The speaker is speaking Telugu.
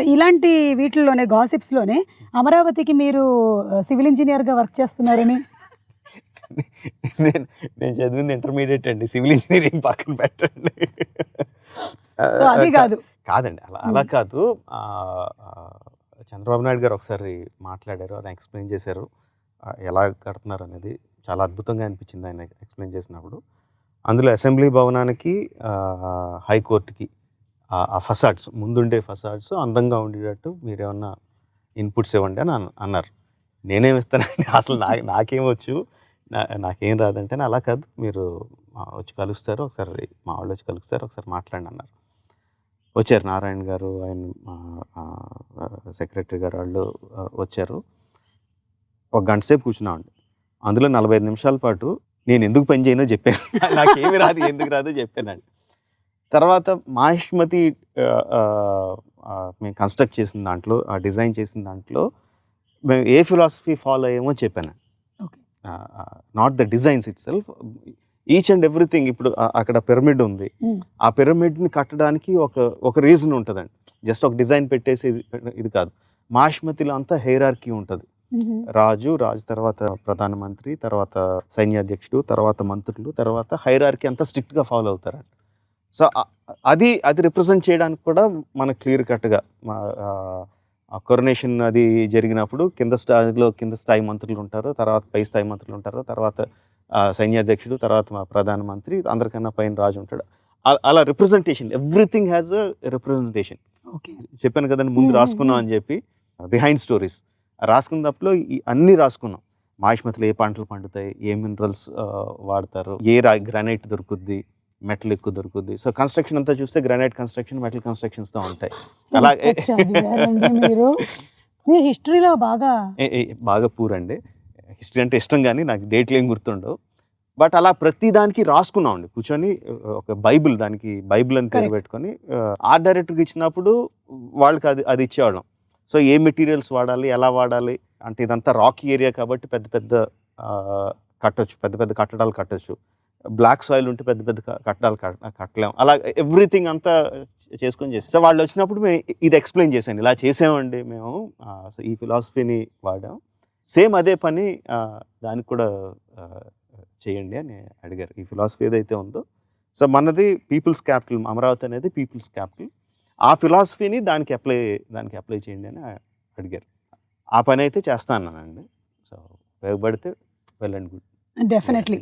ఇలాంటి వీటిల్లోనే గాసిప్స్లోనే అమరావతికి మీరు సివిల్ ఇంజనీర్గా వర్క్ చేస్తున్నారని? నేను నేను చదివింది ఇంటర్మీడియట్ అండి. సివిల్ ఇంజనీరింగ్ పక్కన పెట్టండి. అది కాదు. కాదండి అలా అలా. కాదు. చంద్రబాబు నాయుడు గారు ఒకసారి మాట్లాడారు ఆయన ఎక్స్ప్లెయిన్ చేశారు. ఎలా కడుతున్నారు అనేది చాలా అద్భుతంగా అనిపించింది ఆయన ఎక్స్ప్లెయిన్ చేసినప్పుడు. అందులో అసెంబ్లీ భవనానికి హైకోర్టుకి ఆ- ఫసాడ్స్ ముందుండే ఫసాడ్స్ అందంగా ఉండేటట్టు మీరు ఏమన్నా ఇన్పుట్స్ ఇవ్వండి అని అన్నారు. నేనేమి ఇస్తానండి అసలు నా నాకేం వచ్చు నా నాకేం రాదంటే అలా కాదు. మీరు వచ్చి కలుస్తారు ఒకసారి మా వాళ్ళు వచ్చి కలుస్తారు ఒకసారి మాట్లాడండి అన్నారు. వచ్చారు. నారాయణ గారు ఆయన సెక్రటరీ గారు వాళ్ళు వచ్చారు. ఒక గంట సేపు కూర్చున్నామండి. అందులో నలభై ఐదు నిమిషాల పాటు నేను ఎందుకు పని చేయనో చెప్పాను. నాకేమి రాదు ఎందుకు రాదో చెప్పానండి. తర్వాత మాహిష్మతి మేము కన్స్ట్రక్ట్ చేసిన దాంట్లో ఆ డిజైన్ చేసిన దాంట్లో మేము ఏ ఫిలాసఫీ ఫాలో అయ్యామో చెప్పాను. Not the designs itself each and everything ఇప్పుడు అక్కడ పిరమిడ్ ఉంది. Hmm. ఆ పిరమిడ్ని కట్టడానికి ఒక ఒక రీజన్ ఉంటుందండి. జస్ట్ ఒక డిజైన్ పెట్టేసి ఇది ఇది కాదు. మాష్మతిలో అంతా హెయిరార్కీ ఉంటుంది. రాజు రాజు తర్వాత ప్రధానమంత్రి తర్వాత సైన్యాధ్యక్షుడు తర్వాత మంత్రులు తర్వాత హైరార్కీ అంతా స్ట్రిక్ట్గా ఫాలో అవుతారండి. సో అది అది రిప్రజెంట్ చేయడానికి కూడా మనకు క్లియర్ కట్గా ఆ కొరనేషన్ అది జరిగినప్పుడు కింద స్థాయిలో కింద స్థాయి మంత్రులు ఉంటారు తర్వాత పై స్థాయి మంత్రులు ఉంటారు తర్వాత సైన్యాధ్యక్షుడు తర్వాత మా ప్రధానమంత్రి అందరికన్నా పైన రాజు ఉంటాడు. అలా representation everything has a representation okay. చెప్పాను కదండి ముందు మ్మ్, రాసుకున్నాం మ్మ్. అని చెప్పి బిహైండ్ స్టోరీస్ రాసుకున్నప్పుడు ఈ అన్నీ రాసుకున్నాం. మాహిష్మతిలో ఏ పంటలు పండుతాయి ఏ మినరల్స్ వాడతారు ఏ రా గ్రానైట్ దొరుకుద్ది మెటల్ ఎక్కువ దొరుకుద్ది. సో కన్స్ట్రక్షన్ అంతా చూస్తే గ్రానైట్ కన్స్ట్రక్షన్ మెటల్ కన్స్ట్రక్షన్స్తో ఉంటాయి. అలా ఎంత చదివారండి మీరు? మీరు హిస్టరీలో బాగా బాగా పూర్ అండి. హిస్టరీ అంటే ఇష్టం కానీ నాకు డేట్లు ఏం గుర్తుండవు. బట్ అలా ప్రతి దానికి రాసుకున్నాం అండి. కూర్చొని ఒక బైబిల్ దానికి బైబిల్ అని పేరు. పెట్టుకొని ఆ, ఆర్ట్ డైరెక్టర్కి ఇచ్చినప్పుడు వాళ్ళకి అది అది ఇచ్చేవాళ్ళం. సో ఏ మెటీరియల్స్ వాడాలి ఎలా వాడాలి? అంటే ఇదంతా రాకీ ఏరియా కాబట్టి పెద్ద పెద్ద కట్టొచ్చు పెద్ద పెద్ద కట్టడాలు కట్టొచ్చు. బ్లాక్ సాయిల్ ఉంటే పెద్ద పెద్ద క- కట్టడాలు కట్ట- కట్టలేం. అలా ఎవ్రీథింగ్ అంతా చేసుకొని చేసాం సో వాళ్ళు వచ్చినప్పుడు మేము ఇది ఎక్స్ప్లెయిన్ చేశాను. ఇలా చేసామండి మేము. సో ఈ ఫిలాసఫీని వాడాం. సేమ్ అదే పని దానికి కూడా చేయండి అని అడిగారు. ఈ ఫిలాసఫీ ఏదైతే ఉందో. సో మనది పీపుల్స్ క్యాపిటల్ అమరావతి అనేది పీపుల్స్ క్యాపిటల్. ఆ ఫిలాసఫీని దానికి అప్లై దానికి అప్లై చేయండి అని అడిగారు. ఆ పని అయితే చేస్తా అన్నానండి సో ఉపయోగపడితే వెల్ అండ్ గుడ్ డెఫినెట్లీ